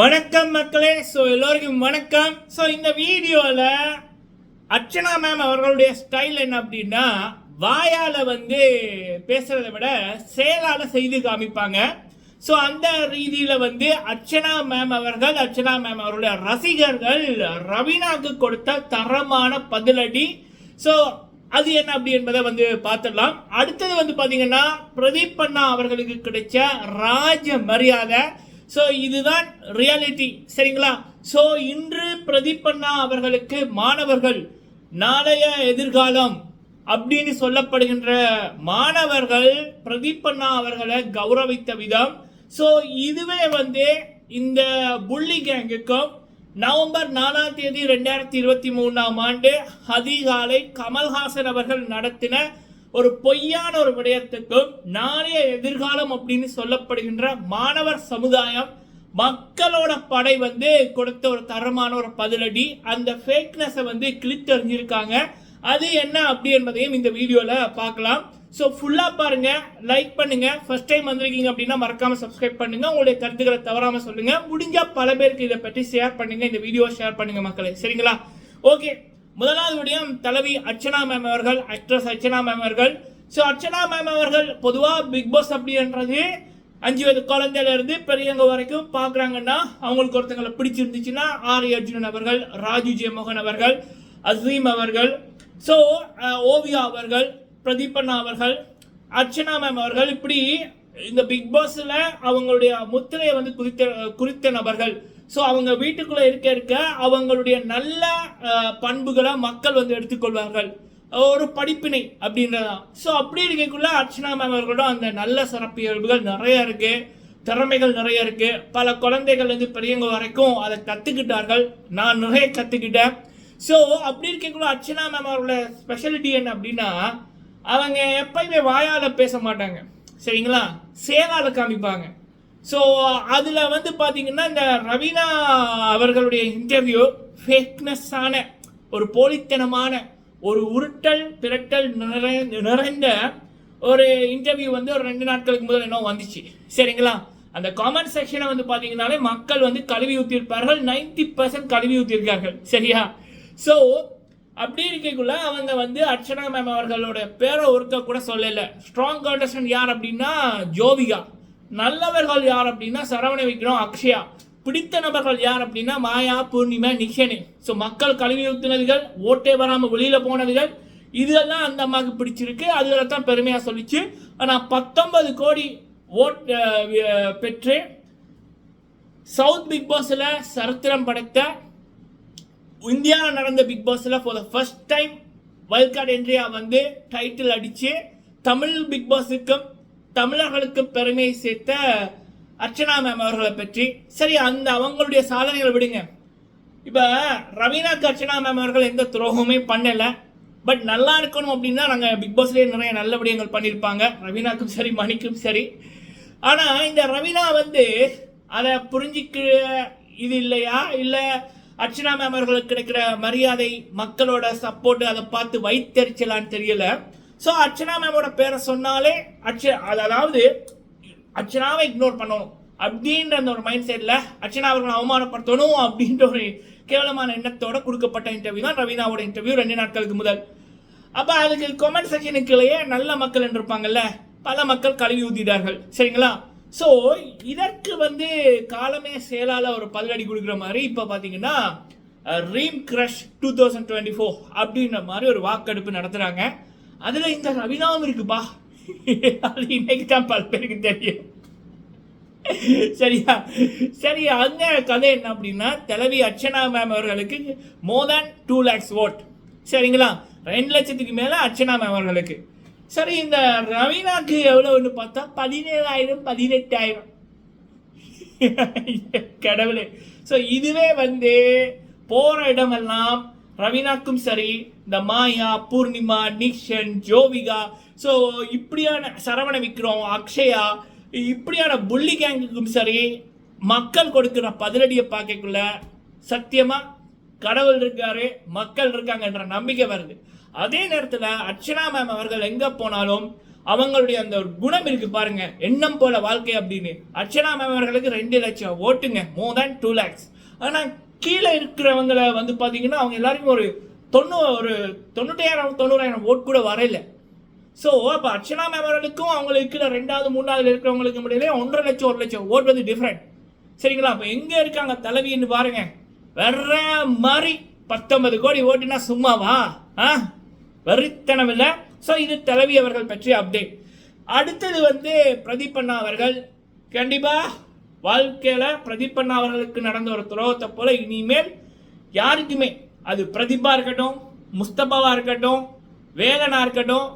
வணக்கம் மக்களே. ஸோ எல்லோருக்கும் வணக்கம். ஸோ இந்த வீடியோவில் அர்ச்சனா மேம் அவர்களுடைய ஸ்டைல் என்ன அப்படின்னா வாயால் வந்து பேசுகிறத விட செயலால் செய்து காமிப்பாங்க. ஸோ அந்த ரீதியில் வந்து அர்ச்சனா மேம் அவர்கள் அர்ச்சனா மேம் அவருடைய ரசிகர்கள் ரவீனாவுக்கு கொடுத்த தரமான பதிலடி. ஸோ அது என்ன அப்படி என்பதை வந்து பார்த்துடலாம். அடுத்தது வந்து பார்த்தீங்கன்னா பிரதீப் அண்ணா அவர்களுக்கு கிடைச்ச ராஜ மரியாதை. ஸோ இதுதான் ரியாலிட்டி சரிங்களா? ஸோ இன்று பிரதீப் அண்ணா அவர்களுக்கு மாணவர்கள் நாளைய எதிர்காலம் அப்படின்னு சொல்லப்படுகின்ற மாணவர்கள் பிரதீப் அண்ணா அவர்களை கௌரவித்த விதம். ஸோ இதுவே வந்து இந்த புள்ளி கேங்குக்கும் நவம்பர் நாலாம் தேதி ரெண்டாயிரத்தி இருபத்தி மூணாம் ஆண்டு அதிகாலை கமல்ஹாசன் அவர்கள் நடத்தின ஒரு பொய்யான ஒரு விடயத்துக்கும் நாளைய எதிர்காலம் அப்படின்னு சொல்லப்படுகின்ற மாணவர் சமுதாயம் மக்களோட படை வந்து கொடுத்த ஒரு தரமான ஒரு பதிலடி அந்த ஃபேக்னஸை வந்து கிளித்தறிஞ்சிருக்காங்க அது என்ன அப்படி என்பதையும் இந்த வீடியோவில் பார்க்கலாம். ஸோ ஃபுல்லாக பாருங்க லைக் பண்ணுங்க. ஃபர்ஸ்ட் டைம் வந்திருக்கீங்க அப்படின்னா மறக்காம சப்ஸ்கிரைப் பண்ணுங்க. உங்களுடைய கருத்துக்களை தவறாமல் சொல்லுங்க. முடிஞ்சால் பல பேருக்கு இதை பற்றி ஷேர் பண்ணுங்க. இந்த வீடியோ ஷேர் பண்ணுங்க மக்களை. சரிங்களா? ஓகே முதலாவது விடயம் தலைவி அர்ச்சனா மேம் அவர்கள் ஆக்ட்ரஸ் அர்ச்சனா மேம் அவர்கள். ஸோ அர்ச்சனா மேம் அவர்கள் பொதுவாக பிக் பாஸ் அப்படின்றது அஞ்சு வயது குழந்தையிலேருந்து பெரியவங்க வரைக்கும் பார்க்குறாங்கன்னா அவங்களுக்கு ஒருத்தங்களை பிடிச்சிருந்துச்சுன்னா ஆர் அர்ஜுனன் அவர்கள் ராஜு ஜெயமோகன் அவர்கள் அசீம் அவர்கள் ஸோ ஓவியா அவர்கள் பிரதீபண்ணா அவர்கள் அர்ச்சனா மேம் அவர்கள் இப்படி இந்த பிக் பாஸில் அவங்களுடைய முத்திரையை வந்து குறித்த குறித்த நபர்கள். ஸோ அவங்க வீட்டுக்குள்ளே இருக்க இருக்க அவங்களுடைய நல்ல பண்புகளை மக்கள் வந்து எடுத்துக்கொள்வார்கள். ஒரு படிப்பினை அப்படின்றதான். ஸோ அப்படி இருக்கக்குள்ள அர்ச்சனா மேம் அவர்களோட அந்த நல்ல சிறப்பியல்புகள் நிறைய இருக்கு. திறமைகள் நிறைய இருக்கு. பல குழந்தைகள் வந்து பெரியவங்க வரைக்கும் அதை கற்றுக்கிட்டார்கள் நான் நிறைய கற்றுக்கிட்டேன் ஸோ அப்படி இருக்கக்குள்ள அர்ச்சனா மேம் அவரோட ஸ்பெஷாலிட்டி என்ன அப்படின்னா அவங்க எப்பயுமே வாயால் பேச மாட்டாங்க. சரிங்களா? சேவாவில் காமிப்பாங்க. ஸோ uh, அதில் வந்து பார்த்தீங்கன்னா இந்த ரவீனா அவர்களுடைய இன்டர்வியூ ஃபேக்னஸ்ஸான ஒரு போலித்தனமான ஒரு உருட்டல் பிரட்டல் நிறை நிறைந்த ஒரு இன்டர்வியூ வந்து ஒரு ரெண்டு நாட்களுக்கு முதல் என்ன வந்துச்சு. சரிங்களா? அந்த காமெண்ட் செக்ஷனை வந்து பார்த்தீங்கன்னாலே மக்கள் வந்து கழுவி ஊற்றிருப்பார்கள் நைன்டி பர்சன்ட் கழுவி ஊற்றிருக்கார்கள் சரியா? ஸோ அப்படி இருக்கக்குள்ள அவங்க வந்து அர்ச்சனா மேம் அவர்களோட பேரை ஒருக்க கூட சொல்லலை. ஸ்ட்ராங் கண்டஸ்டன் யார் அப்படின்னா ஜோவிகா. நல்லவர்கள் யார் அப்படின்னா சரவண விக்ரம் அக்ஷயா. பிடித்த நபர்கள் யார் அப்படின்னா மாயா பூர்ணிமா நிஷனு. ஸோ மக்கள் கழுவி ஊத்தினதுகள் ஓட்டே வராமல் வெளியில் போனதுகள் இதெல்லாம் அந்த அம்மாவுக்கு பிடிச்சிருக்கு. அதில் தான் பெருமையாக சொல்லிச்சு. ஆனால் பத்தொன்பது கோடி ஓட் பெற்று சவுத் பிக் பாஸில் சரித்திரம் படைத்த இந்தியாவில் நடந்த பிக் பாஸில் for the first time wild card என்ட்ரியாக வந்து டைட்டில் அடித்து தமிழ் பிக் பாஸுக்கும் தமிழர்களுக்கு பெருமை சேர்த்த அர்ச்சனா மேம் அவர்களை பற்றி. சரி அந்த அவங்களுடைய சாதனைகளை விடுங்க. இப்போ ரவீனாக்கு அர்ச்சனா மேம் அவர்கள் எந்த துரோகமே பண்ணலை. பட் நல்லா இருக்கணும் அப்படின்னா நாங்கள் பிக் பாஸ்லேயே நிறைய நல்ல விடயங்கள் பண்ணியிருப்பாங்க. ரவீனாக்கும் சரி மணிக்கும் சரி. ஆனால் இந்த ரவீனா வந்து அதை புரிஞ்சிக்க இது இல்லையா? இல்லை அர்ச்சனா மேம் அவர்களுக்கு கிடைக்கிற மரியாதை மக்களோட சப்போர்ட் அதை பார்த்து வைத்தறிச்சலான்னு தெரியலை. ஸோ அர்ச்சனா மேமோட பேரை சொன்னாலே அர்ச்ச அதாவது அர்ச்சனாவை இக்னோர் பண்ணணும். அப்படின்ற அந்த ஒரு மைண்ட் செட்டில் அர்ச்சனா அவர்களை அவமானப்படுத்தணும் அப்படின்ற ஒரு கேவலமான எண்ணத்தோட கொடுக்கப்பட்ட இன்டர்வியூ தான் ரவீனாவோட இன்டர்வியூ ரெண்டு நாட்களுக்கு முதல். அப்போ அதுக்கு கமெண்ட் செக்ஷனுக்குள்ளேயே நல்ல மக்கள் என்று இருப்பாங்கல்ல பல மக்கள் கழுவி ஊத்திட்டார்கள். சரிங்களா? ஸோ இதற்கு வந்து காலமே செயலால் ஒரு பதிலடி கொடுக்குற மாதிரி இப்போ பார்த்தீங்கன்னா dream crush two thousand twenty four அப்படின்ற மாதிரி ஒரு வாக்கெடுப்பு நடத்துகிறாங்க அதில் இந்த ரவிதாவும் இருக்குப்பா அது இன்னைக்கு தான் பல பேருக்கு தெரியும். சரியா? சரி அந்த கதை என்ன அப்படின்னா தலைவி அர்ச்சனா மேம் அவர்களுக்கு more than two lakhs vote சரிங்களா? ரெண்டு லட்சத்துக்கு மேலே அர்ச்சனா மேம் அவர்களுக்கு. சரி இந்த ரவீனாக்கு எவ்வளோன்னு பார்த்தா? பதினேழாயிரம் பதினெட்டாயிரம். கடவுளே. ஸோ இதுவே வந்து போகிற இடமெல்லாம் ரவீனாக்கும் சரி இந்த மாயா பூர்ணிமா நிக்ஷன் ஜோவிகா ஸோ இப்படியான சரவண விக்ரம் அக்ஷயா இப்படியான புள்ளி கேங்குக்கும் சரி மக்கள் கொடுக்குற பதிலடியை பார்க்கக்குள்ள சத்தியமாக கடவுள் இருக்காரு மக்கள் இருக்காங்கன்ற நம்பிக்கை வருது. அதே நேரத்தில் அர்ச்சனா மேம் அவர்கள் எங்கே போனாலும் அவங்களுடைய அந்த ஒரு குணம் இருக்கு பாருங்க எண்ணம் போல வாழ்க்கை அப்படின்னு. அர்ச்சனா மேம் அவர்களுக்கு ரெண்டு லட்சம் ஓட்டுங்க மோர் தேன் டூ லேக்ஸ் ஆனால் கீழே இருக்கிறவங்கள வந்து பார்த்தீங்கன்னா அவங்க எல்லாருக்கும் ஒரு தொண்ணூ ஒரு தொண்ணூற்றாயிரம் தொண்ணூறாயிரம் ஓட் கூட வரையில. ஸோ அப்போ அர்ச்சனா மேம் அவங்களுக்கு இருக்கிற ரெண்டாவது மூணாவது இருக்கிறவங்களுக்கு முடியல ஒன்றரை லட்சம் ஒரு லட்சம் ஓட் வந்து டிஃப்ரெண்ட் சரிங்களா? அப்போ எங்கே இருக்காங்க தலைவின்னு பாருங்க. வர்ற மாதிரி பத்தொன்பது கோடி ஓட்டுனா சும்மாவா? ஆ? வெறித்தனம் இல்லை. ஸோ இது தலைவி அவர்கள் பற்றிய அப்டேட் அடுத்தது வந்து பிரதீப் அண்ணா அவர்கள். கண்டிப்பாக வாழ்க்கையில் பிரதீப் அண்ணா அவர்களுக்கு நடந்த ஒரு துரோகத்தை போல இனிமேல் யாருக்குமே அது பிரதீபா இருக்கட்டும் முஸ்தபாவா இருக்கட்டும் வேலனா இருக்கட்டும்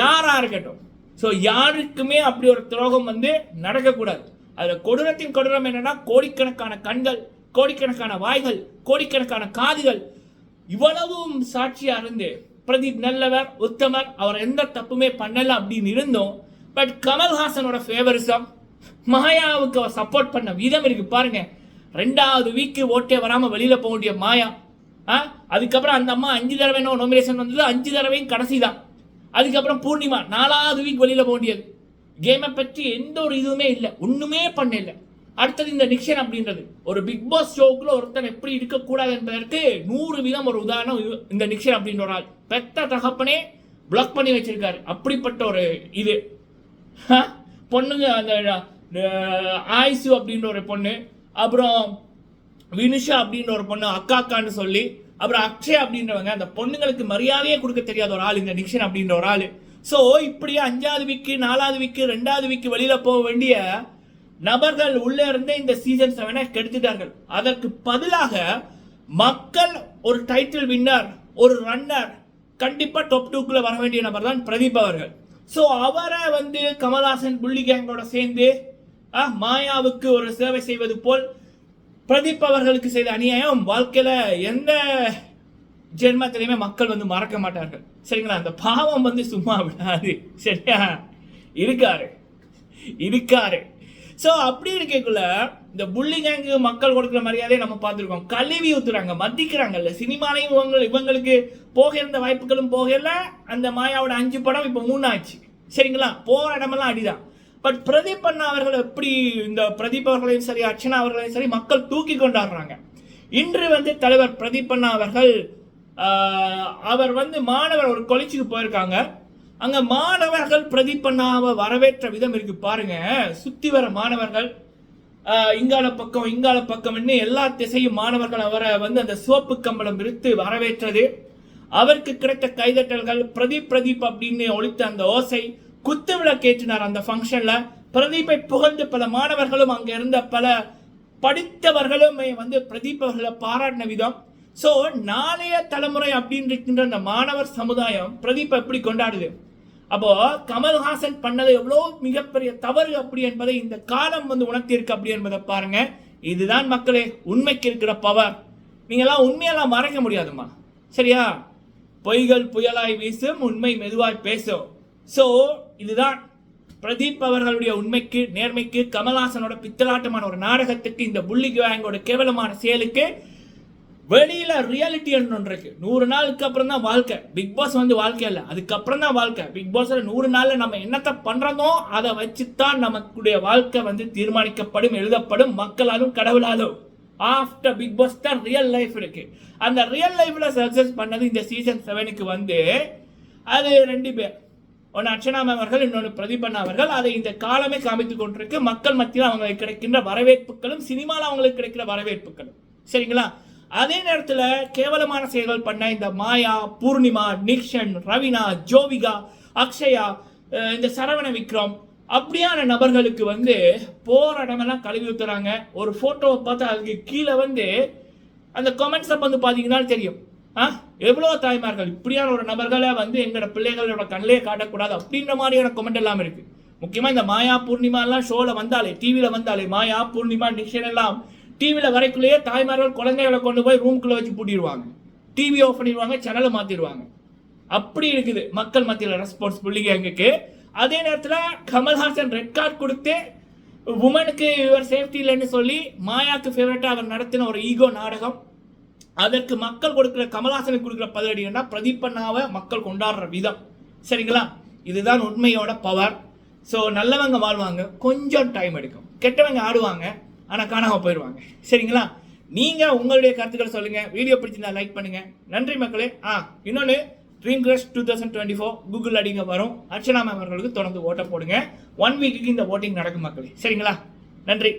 யாரா இருக்கட்டும். ஸோ யாருக்குமே அப்படி ஒரு துரோகம் வந்து நடக்கக்கூடாது. அதில் கொடூரத்தின் கொடூரம் என்னன்னா கோடிக்கணக்கான கண்கள் கோடிக்கணக்கான வாய்கள் கோடிக்கணக்கான காதுகள் இவ்வளவும் சாட்சியாக இருந்து பிரதீப் நல்லவர் உத்தமர் அவர் எந்த தப்புமே பண்ணலை அப்படின்னு இருந்தோம். பட் கமல்ஹாசனோட ஃபேவரிசம் மாயாவுக்கு அவர் சப்போர்ட் பண்ண விதம் இருக்கு. பாருங்க. ரெண்டாவது வீக்கு ஓட்டே வராம வெளியில போக வேண்டிய மாயா. ஆ? அதுக்கப்புறம் அந்த அம்மா அஞ்சு தடவை நோமினேஷன் வந்தது. அஞ்சு தடவையும் கடைசி தான். அதுக்கப்புறம் பூர்ணிமா நாலாவது வீக் வெளியில போக வேண்டியது. கேமை பற்றி எந்த ஒரு இதுவுமே இல்லை. ஒண்ணுமே பண்ணல. அடுத்தது இந்த நிக்ஷன் அப்படின்றது. ஒரு பிக் பாஸ் ஷோக்குள்ள ஒருத்தன் எப்படி இருக்கக்கூடாது என்பதற்கு நூறு வீதம் ஒரு உதாரணம் இந்த நிக்ஷன் அப்படின்ற ஒரு ஆள். பெத்த தகப்பனே பிளாக் பண்ணி வச்சிருக்காரு. அப்படிப்பட்ட ஒரு இது. பொண்ணுங்க அந்த ஆயுசு ஆயிசு அப்படின்ற ஒரு பொண்ணு அப்புறம் வினுஷா அப்படின்ற ஒரு பொண்ணு அக்கா அக்கான்னு சொல்லி அப்புறம் அக்ஷய் அப்படின்றவங்க அந்த பொண்ணுங்களுக்கு மரியாதையே கொடுக்க தெரியாத ஒரு ஆள் இந்த நிக்ஷன் அப்படின்ற ஒரு ஆள். ஸோ இப்படியே அஞ்சாவது வீக்கு நாலாவது வீக்கு ரெண்டாவது வீக்கு வெளியில் போக வேண்டிய நபர்கள் உள்ளே இருந்தே இந்த சீசன் செவனை கெடுத்துட்டார்கள். அதற்கு பதிலாக மக்கள் ஒரு டைட்டில் வின்னர் ஒரு ரன்னர் கண்டிப்பாக டாப் டூக்குள்ளே வர வேண்டிய நபர் தான் பிரதீப் அவர்கள். ஸோ அவரை வந்து கமல்ஹாசன் புள்ளி கேங்கோட சேர்ந்து ஆ, மாயாவுக்கு ஒரு சேவை செய்வது போல் பிரதீப் அவர்களுக்கு செய்த அநியாயம் வாழ்க்கையில் எந்த ஜென்மத்திலையுமே மக்கள் வந்து மறக்க மாட்டார்கள். சரிங்களா? அந்த பாவம் வந்து சும்மா விடாது. சரியா? இருக்காரு. இருக்காரு. ஸோ அப்படி இருக்கக்குள்ள இந்த புள்ளி கேங்கு மக்கள் கொடுக்குற மரியாதையை நம்ம பார்த்துருக்கோம். கழுவி ஊத்துறாங்க மதிக்கிறாங்கல்ல. சினிமாலையும் இவங்க இவங்களுக்கு போக இருந்த வாய்ப்புகளும் போகல அந்த மாயாவோட அஞ்சு படம் இப்போ மூணு ஆச்சு சரிங்களா? போகிற இடமெல்லாம் அடிதான். பட் பிரதீப் அண்ணா அவர்கள் எப்படி இந்த பிரதீப் அவர்களையும் சரி அர்ச்சனா அவர்களையும் சரி மக்கள் தூக்கி கொண்டாடுறாங்க. இன்று வந்து தலைவர் பிரதீப் அண்ணா அவர்கள் அவர் வந்து மாணவர் ஒரு கொலிச்சுக்கு போயிருக்காங்க. அங்க மாணவர்கள் பிரதீப் வரவேற்ற விதம் இருக்கு. பாருங்க சுத்தி வர மாணவர்கள் இங்கால பக்கம் இங்கால பக்கம்னு எல்லா திசையும் மாணவர்கள் அவரை வந்து அந்த சோப்பு கம்பளம் விரித்து வரவேற்றது. அவருக்கு கிடைத்த கைதட்டல்கள் பிரதீப் பிரதீப் அப்படின்னு ஒழித்த அந்த ஓசை குத்து விளக்கேற்றினார் அந்த ஃபங்க்ஷன்ல பிரதீப்பை புகழ்ந்து பல மாணவர்களும் அங்க இருந்த பல படித்தவர்களுமே வந்து பிரதீப் அவர்களை பாராட்டின விதம். ஸோ நாளைய தலைமுறை அப்படின்னு இருக்கின்ற அந்த மாணவர் சமுதாயம் பிரதீப் எப்படி கொண்டாடுது? அப்போ கமல்ஹாசன் பண்ணது எவ்வளோ மிகப்பெரிய தவறு அப்படி என்பதை இந்த காலம் வந்து உணர்த்தியிருக்கு அப்படி என்பதை பாருங்க. இதுதான் மக்களே உண்மைக்கு இருக்கிற பவர் நீங்களாம் உண்மையெல்லாம் மறைக்க முடியாதுமா சரியா? பொய்கள் புயலாய் வீசும் உண்மை மெதுவாய் பேசும். ஸோ இதுதான் பிரதீப் அவர்களுடைய உண்மைக்கு நேர்மைக்கு கமல்ஹாசனோட பித்தலாட்டமான ஒரு நாடகத்துக்கு இந்த புள்ளி கேங்கோட கேவலமான செயலுக்கு வெளியில ரியாலிட்டி ஒன்று இருக்கு. நூறு நாளுக்கு அப்புறம் தான் வாழ்க்கை. பிக் பாஸ் வந்து வாழ்க்கை இல்லை. அதுக்கப்புறம் தான் வாழ்க்கை. பிக் பாஸ்ல நூறு நாள்ல நம்ம என்னத்தை பண்றோமோ அதை வச்சுத்தான் நமக்குடைய வாழ்க்கை வந்து தீர்மானிக்கப்படும் எழுதப்படும் மக்களாலும் கடவுளாலும். ஆஃப்டர் பிக் பாஸ் தான் ரியல் லைஃப் இருக்கு. அந்த ரியல் லைஃப்ல சக்சஸ் பண்ணது இந்த சீசன் செவனுக்கு வந்து அது ரெண்டு பேர். ஒன்று அர்ச்சனா மேம் அவர்கள் இன்னொன்று பிரதீபன் அவர்கள். அதை இந்த காலமே காமித்து கொண்டிருக்கு. மக்கள் மத்தியில் அவங்களுக்கு கிடைக்கின்ற வரவேற்புகளும் சினிமாவில் அவங்களுக்கு கிடைக்கிற வரவேற்புகளும். சரிங்களா? அதே நேரத்தில் கேவலமான செயல்கள் பண்ண இந்த மாயா பூர்ணிமா நிக்ஷன் ரவினா ஜோவிகா அக்ஷயா இந்த சரவண விக்ரம் அப்படியான நபர்களுக்கு வந்து போகிற இடமெல்லாம் கழுவி ஊத்துறாங்க. ஒரு ஃபோட்டோவை பார்த்து அதுக்கு கீழே வந்து அந்த கமெண்ட்ஸை வந்து பார்த்தீங்கன்னா தெரியும். ஆ? எவ்வளோ தாய்மார்கள்? இப்படியான ஒரு நபர்களை வந்து எங்களோட பிள்ளைகளோட கண்ணிலே காட்டக்கூடாது அப்படின்ற மாதிரியான கமெண்ட் எல்லாம் இருக்குது முக்கியமாக இந்த மாயா பூர்ணிமா எல்லாம் ஷோவில் வந்தாலே டிவியில் வந்தாலே மாயா பூர்ணிமா நிக்ஷன் எல்லாம் டிவியில் வரைக்குள்ளேயே தாய்மார்கள் குழந்தைகளை கொண்டு போய் ரூம்குள்ளே வச்சு பூட்டிடுவாங்க. டிவி ஆஃப் பண்ணிடுவாங்க சேனலை மாற்றிடுவாங்க அப்படி இருக்குது. மக்கள் மத்தியில் ரெஸ்பான்சிபிலிட்டி எங்களுக்கு. அதே நேரத்தில் கமல்ஹாசன் ரெட் கார்டு கொடுத்து உமனுக்கு இவர் சேஃப்டி இல்லைன்னு சொல்லி மாயாக்கு ஃபேவரட்டாக அவர் நடத்தின ஒரு ஈகோ நாடகம். அதற்கு மக்கள் கொடுக்குற கமல்ஹாசனுக்கு கொடுக்குற பதிலடி என்ன? மக்கள் கொண்டாடுற விதம். சரிங்களா? இதுதான் உண்மையோட பவர் ஸோ நல்லவங்க வாழ்வாங்க. கொஞ்சம் டைம் எடுக்கும். கெட்டவங்க ஆடுவாங்க. ஆனால் காணாமல் போயிடுவாங்க சரிங்களா? நீங்கள் உங்களுடைய கருத்துக்களை சொல்லுங்கள் வீடியோ பிடிச்சிருந்தா லைக் பண்ணுங்கள் நன்றி மக்களே. ஆ இன்னொன்று dream crush two thousand twenty four Google அடிங்க வரும். அர்ச்சனா மேம் அவர்களுக்கு தொடர்ந்து ஓட்ட போடுங்க. ஒன் வீக்குக்கு இந்த ஓட்டிங் நடக்கும் மக்களே. சரிங்களா? நன்றி.